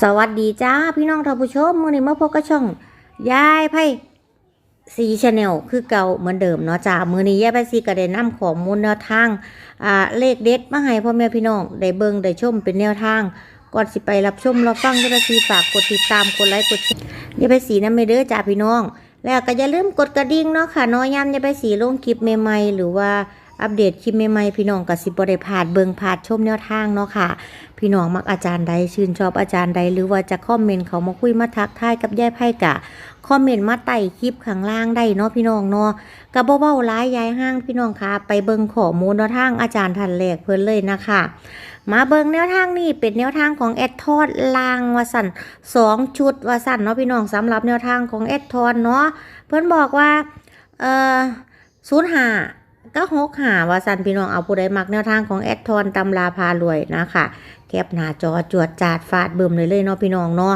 สวัสดีจ้าพี่น้องท่านผู้ชมมื่อนี้มาพบกับช่องยายไพ่สีชาแนลคือเก่าเหมือนเดิมเนาะจ้ามื่อนี้ยายไพ่สีก็ได้นำข้อมูลแนวทางอ่าเลขเด็ดมาให้พ่อแม่พี่น้องได้เบิ่งได้ชมเป็นแนวทางก่อนสิไปรับชมรับฟังยายไพ่สีฝากกดติดตามกดไลค์กดแชร์ยายไพ่สีนำไปเด้อจ้าพี่น้อง แล้วก็อย่าลืมกดกระดิ่งเนาะค่ะน้อยย้ำยายไพ่สีลงคลิปใหม่ๆหรือว่า อัปเดตคลิปใหม่ๆพี่น้องก็สิบ่ได้พาดเบิ่งพาดชมแนวทางเนาะค่ะ พี่น้องมักอาจารย์ใดชื่นชอบอาจารย์ใดหรือว่าจะคอมเมนต์เขามาคุยมาทักทายกับยายไพ่กะคอมเมนต์มาไต่คลิปข้างล่างได้เนาะพี่น้องเนาะกะบ่เว้าร้ายยายห้างพี่น้องคะไปเบิ่งขอมูลแนวทางอาจารย์ทันแรกเพิ่อนเลยนะคะมาเบิ่งแนวทางนี้เป็นแนวทางของแอดทอดลางวาสันสองชุดวาสันเนาะพี่น้องสำหรับแนวทางของแอดทอดเนาะเพิ่อนบอกว่าเออศูนย์หา ก็หกหาว่าสันพี่น้องเอาผู้ใดมักแนวทางของแอดทอนตำราพารวยนะคะแคปหน้าจอจวดจาดฟาดเบิ่มเลยเลยเนาะพี่น้องเนาะ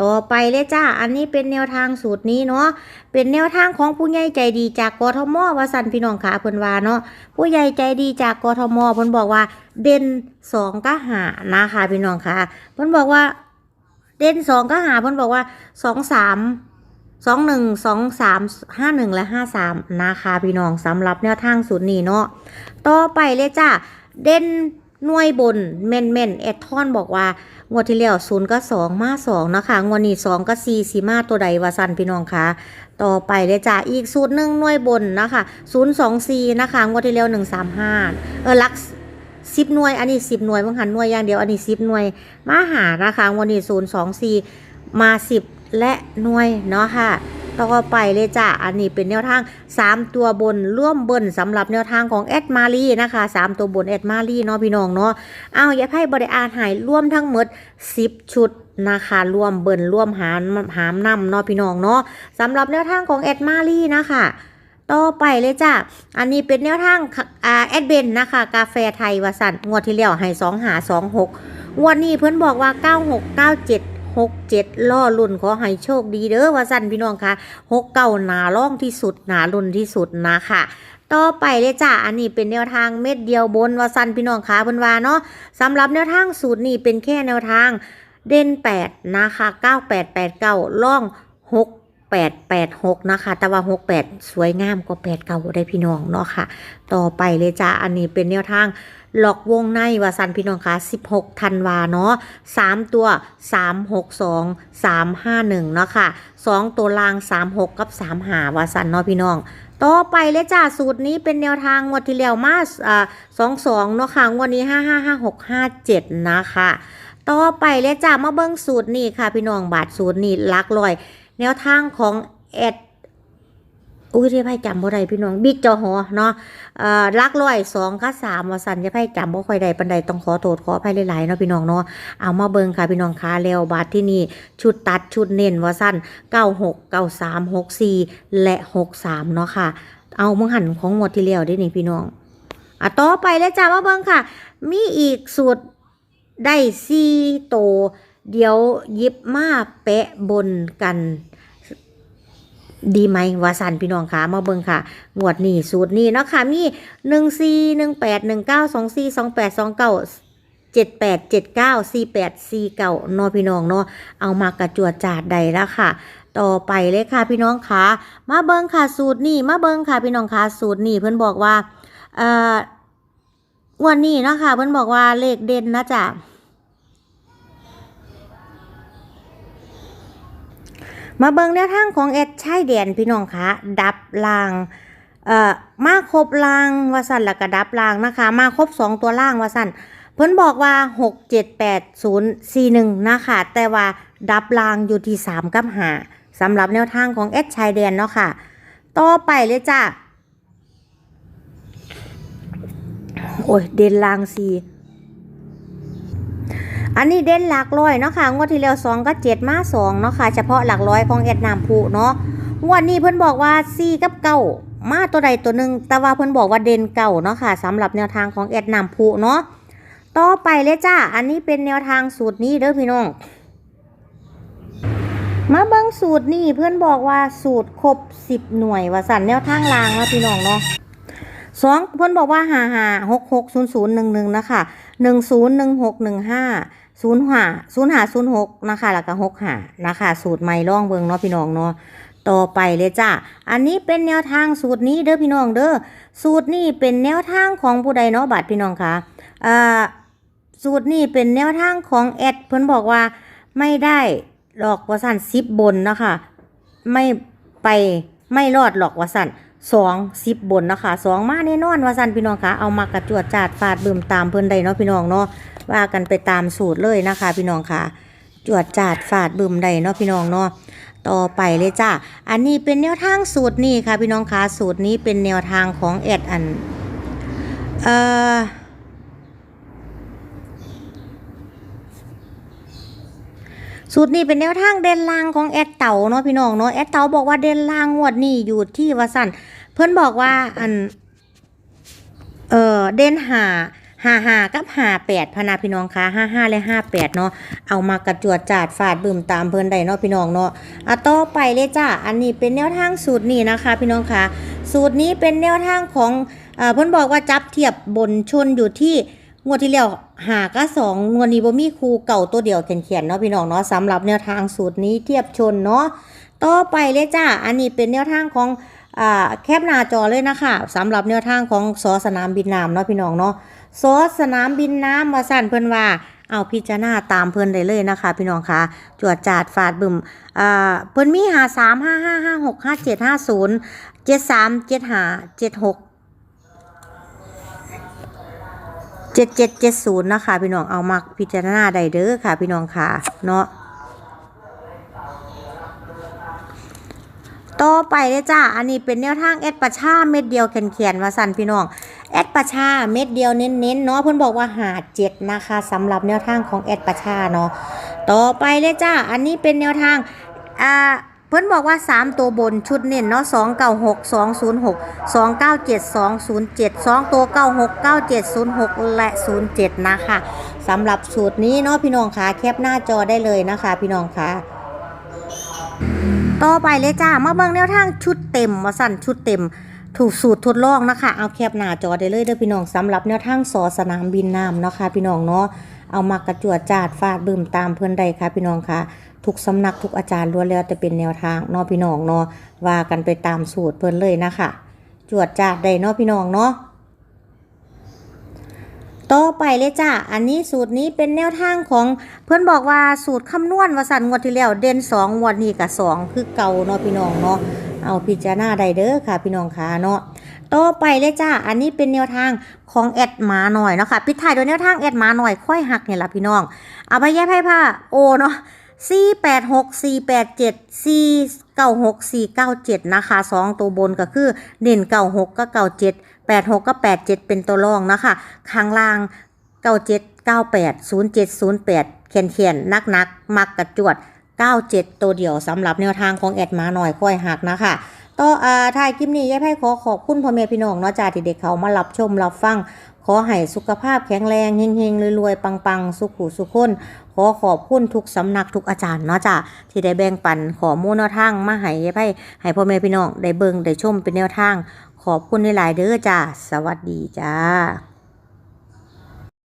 ต่อไปเลยจ้า อันนี้เป็นแนวทางสูตรนี้เนาะ เป็นแนวทางของผู้ใหญ่ใจดีจากกทมวาสันพี่น้องขาเพิ่นว่าเนาะ ผู้ใหญ่ใจดีจากกทมเพิ่นบอกว่า เด่นสองก็หานะคะพี่น้องค่ะเพิ่นบอกว่า เด่นสองก็หาเพิ่นบอกว่าสองสาม สองหนึ่งสองสามห้าหนึ่งและห้าสามนะคะพี่น้องสำหรับแนวทางสูตรนี้เนาะต่อไปเลยจ้าเด่นหน่วยบนเม่นเม่นๆแอทอนบอกว่างวดที่แล้วศูนย์ก็สองมาสองนะคะงวดนี้สองก็สี่สีมาตัวใดวาสันพี่น้องคะต่อไปเลยจ้าอีกสูตรหนึ่งหน่วยบนนะคะศูนย์สองสี่นะคะงวดที่แล้วหนึ่งสามห้าเออลักสิบหน่วย อันนี้สิบหน่วยบางหันหน่วยอย่างเดียวอันนี้สิบหน่วยมาหานะคะวันนี้ศูนย์สองสี่มาสิบ และหน่วยเนาะค่ะต่อไปเลยจ้ะ อันนี้เป็นแนวทาง 3 ตัวบนร่วมบิ้ลสำหรับแนวทางของแอดมารีนะคะ 3 ตัวบนแอดมารีเนาะพี่น้องเนาะ เอาอย่าให้บริอาหายร่วมทั้งหมด 10 ชุดนะคะร่วมเบิ้ลร่วมหารหามนำเนาะพี่น้องเนาะสำหรับแนวทางของแอดมารีนะคะต่อไปเลยจ้ะ อันนี้เป็นแนวทางอาแอดเบนนะคะ กาแฟไทยวสันงวดที่แล้วให้สองหาสองหกงวดนี้เพิ่อนบอกว่าเก้าหกเก้าเจ็ด หกเจ็ดล่อลุ่นขอให้โชคดีเด้อวาสันพี่น้องคะหกเก้าหนาล่องที่สุดหนาลุ่นที่สุดนะคะต่อไปเลยจ้ะ อันนี้เป็นแนวทางเม็ดเดียวบนวาสันพี่น้องคะเพิ่นว่าเนาะสำหรับแนวทางสูตรนี้เป็นแค่แนวทางเด่นแปดนะคะเก้าแปดแปดเก้าล่องหกแปดแปดหกนะคะ แต่ว่าหกแปดสวยงามกว่าแปดเก่าได้พี่น้องเนาะค่ะ ต่อไปเลยจ้าอันนี้เป็นแนวทาง หลอกวงในวาสันพี่น้องคะ16ธันวาเนาะ3ตัว 362 351เนาะค่ะ 2 ตัวล่าง 36 กับ3หาวาสันเนาะพี่น้องต่อไปเลยจ้าสูตรนี้เป็นแนวทางงวดที่แล้วมาอ่า22เนาะค่ะงวดนี้555657นะคะต่อไปเลยจ้ามาเบิ้งสูตรนี้ค่ะพี่น้องบาทสูตรนี้ลักลอย แนวทางของแอด อุ้ยที่ไพ่จำบ่ได้พี่น้องบิ๊กจอหอเนาะเอ่อลักร้อยสองกับสามว่าสันจะไพ่จำบ่ค่อยได้ปันใดต้องขอโทษขออภัยหลายๆเนาะพี่น้องเนาะเอามาเบิ่งค่ะพี่น้องคะแล้วบาทที่นี่ชุดตัดชุดเน้นว่าสั้น96 93 64และ63เนาะค่ะ เอามึงหันของงวดที่แล้วได้นี่พี่น้องอะต่อไปเลยจ้ามาเบิ่งค่ะ มีอีกสูตรได้ซีโต เดี๋ยวยิบมาแปะบนกัน ดีไหมวาสันพี่น้องคะมาเบิ่งค่ะงวดนี้สูตรนี้เนาะค่ะมีหนึ่งสี่หนึ่งแปดหนึ่งเก้าสองสี่สองแปดสองเก้าเจ็ดแปดเจ็ดเก้าสี่แปดสี่เก้าเนาะพี่น้องเนาะเอามากระจวดจาดใดแล้วค่ะ ต่อไปเลยค่ะพี่น้องคะมาเบิ่งค่ะสูตรนี้มาเบิ่งค่ะพี่น้องคะสูตรนี้เพิ่อนบอกว่าเอ่อวันนี้เนาะค่ะเพิ่อนบอกว่าเลขเด่นนะจ๊ะ มาเบิงแนวทางของแอดชายแดนพี่น้องคะดับลางเอ่อมาครบลางว่าสันแล้วก็ดับลางนะคะ มาครบ2ตัวล่างว่าสันเพิ่นบอกว่า 6 7 8 0 4 1 นะคะ แต่ว่าดับลางอยู่ที่ 3 กับ5สำหรับแนวทางของแอดชายแดนเนาะค่ะ ต่อไปเลยจ้ะ โอ้ย เด่นลางสี่ อันนี้เด่นหลักร้อยเนาะค่ะ งวดที่แล้วสองก็เจ็ดมาสองเนาะค่ะ เฉพาะหลักร้อยของแอดนามผูเนาะ งวดนี้เพิ่นบอกว่าสี่กับเก้ามาตัวใดตัวหนึ่งแต่ว่าเพิ่นบอกว่าเด่นเก่าเนาะค่ะสำหรับแนวทางของแอดนามผูเนาะ ต่อไปเลยจ้า อันนี้เป็นแนวทางสูตรนี้เด้อพี่น้อง มาเบิ่งสูตรนี่เพื่อนบอกว่าสูตรครบสิบหน่วยว่าสั่นแนวทางลางนะพี่น้องเนาะสองเพิ่อนบอกว่าหาหาหกหกศูนย์ศูนย์หนึ่งหนึ่งนะคะหนึ่งศูนย์หนึ่งหกหนึ่งห้า ศูนย์ห้าศูนย์ห้าศูนย์หกนะคะแล้วก็หกห้านะคะสูตรใหม่ล่องเบิงเนาะพี่น้องเนาะต่อไปเลยจ้าอันนี้เป็นแนวทางสูตรนี้เด้อพี่น้องเด้อ สูตรนี้เป็นแนวทางของผู้ใดเนาะบัดพี่น้องคะอ่าสูตรนี้เป็นแนวทางของแอดเพิ่นบอกว่าไม่ได้หลอกว่าสั่นซิบบนนะคะไม่ไปไม่รอดหรอกว่าสั่นสองสิบบนนะคะสองมาแน่นอนว่าสั่นพี่น้องคะเอามากระจวดจาดฟาดบึมตามเพิ่นใดเนาะพี่น้องเนาะ ว่ากันไปตามสูตรเลยนะคะ พี่น้องค่ะ จวดจาดฟาดบึมใดเนาะพี่น้องเนาะต่อไปเลยจ้าอันนี้เป็นแนวทางสูตรนี้ค่ะ พี่น้องค่ะสูตรนี้เป็นแนวทางของแอดอันเอ่อสูตรนี้เป็นแนวทางเด่นลางของแอดเต่าเนาะพี่น้องเนาะแอดเต่าบอกว่าเด่นลางงวดนี้อยู่ที่วาสันเพื่อนบอกว่าอันเออเด่นหา หาหากับหาแปดพนาพี่น้องคะห้าห้าและห้าแปดเนาะเอามากระจวดจาดฟาดบึมตามเพื่นใดเนาะพี่น้องเนาะอะต่อไปเลยจ้าอันนี้เป็นแนวทางสูตรนี้นะคะ พี่น้องคะสูตรนี้เป็นแนวทางของเพื่นบอกว่าจับเทียบบนชนอยู่ที่งวดที่แล้วหาก็สองงวดนี้บ่มีครูเก่าตัวเดียวเขียนๆเนาะพี่น้องเนาะสำหรับแนวทางสูตรนี้เทียบชนเนาะต่อไปเลยจ้าอันนี้เป็นแนวทางของอ่าแคปหน้าจอเลยนะคะสำหรับแนวทางของสอสนามบินน้ำเนาะพี่น้องเนาะ สอสนามบินน้ำมาสั่นเพิ่นว่า เอาพิจารณาตามเพิ่นได้เลยนะคะ พี่น้องคะจวดจาดฟาดบึมอ่าเพิ่นมีหาสามห้าห้าห้าหกห้าเจ็ดห้าศูนย์เจ็ดสามเจ็ดหาเจ็ดหกเจ็ดเจ็ดเจ็ดศูนย์นะคะ พี่น้องเอามาพิจารณาได้เด้อค่ะ พี่น้องค่ะเนาะต่อไปเลยจ้า อันนี้เป็นแนวทางแอดประชาเม็ดเดียวแขนๆว่าสั่นพี่น้อง ประชาเม็ดเดียวเน้นๆเนาะเพิ่อนบอกว่าหาเจ็ดนะคะสำหรับแนวทางของแอดประชาเนาะต่อไปเลยจ้าอันนี้เป็นแนวทางอ่าเพิ่นบอกว่า 3 ตัวบนชุดเน้นเนาะ296 206 297 207 2 ตัว 96 97 06 และ 07 นะคะสำหรับสูตรนี้เนาะพี่น้องคะแคปหน้าจอได้เลยนะคะ พี่น้องคะต่อไปเลยจ้ามาเบิ่งแนวทางชุดเต็มมาสั่นชุดเต็ม ถูกสูตรทดลองนะคะ เอาแคปหน้าจอได้เลยเด้อพี่น้องสำหรับแนวทางสอสนามบินน้ำเนาะค่ะพี่น้องเนาะเอามากระจวดจาดฟาดบึมตามเพื่อนใดค่ะพี่น้องค่ะทุกสำนักทุกอาจารย์ล้วนแล้วแต่เป็นแนวทางเนาะพี่น้องเนาะว่ากันไปตามสูตรเพิ่นเลยนะคะจวดจาดได้เนาะพี่น้องเนาะต่อไปเลยจ้า อันนี้สูตรนี้เป็นแนวทางของเพื่อนบอกว่าสูตรคำนวณวสันงวดที่แล้วเด่นสองวดนี้กับสองคือเก่าเนาะพี่น้องเนาะ เอาพิจารณาได้เด้อค่ะ พี่น้องค่ะเนาะต่อไปเลยจ้า อันนี้เป็นแนวทางของแอดหมาหน่อยเนาะค่ะ ปิดท้ายโดยแนวทางแอดหมาหน่อย ค่อยหักเนี่ยละพี่น้อง เอาไปแยกให้ผ้าโอเนาะสี่แปดหกสี่แปดเจ็ดสี่เก้าหกสี่เก้าเจ็ดนะคะสองตัวบนก็คือเด่นเก้าหกก็เก้าเจ็ดแปดหกก็แปดเจ็ดเป็นตัวรองนะคะข้างล่างเก้าเจ็ดเก้าแปดศูนย์เจ็ดศูนย์แปดเขียนเขียนนักนักมักกระจวด เก้าเจ็ดตัวเดียวสำหรับแนวทางของแอดมาหน่อยค่อยหักนะคะต่ออ่าท้ายคลิปนี้ยายไพ่ขอขอบคุณพ่อแม่พี่น้องเนาะจ้าที่เด็กเขามารับชมรับฟัง ขอให้สุขภาพแข็งแรงเฮงๆรวยๆปังๆ สุขุสุขคนขอขอบคุณทุกสำนักทุกอาจารย์เนาะจ้ะที่ได้แบ่งปันขอมูลแนวทางมาให้ยายไพ่ให้พ่อแม่พี่น้องได้เบิ่งได้ชมเป็นแนวทาง ขอบคุณหลายๆเด้อจ้าสวัสดีจ้า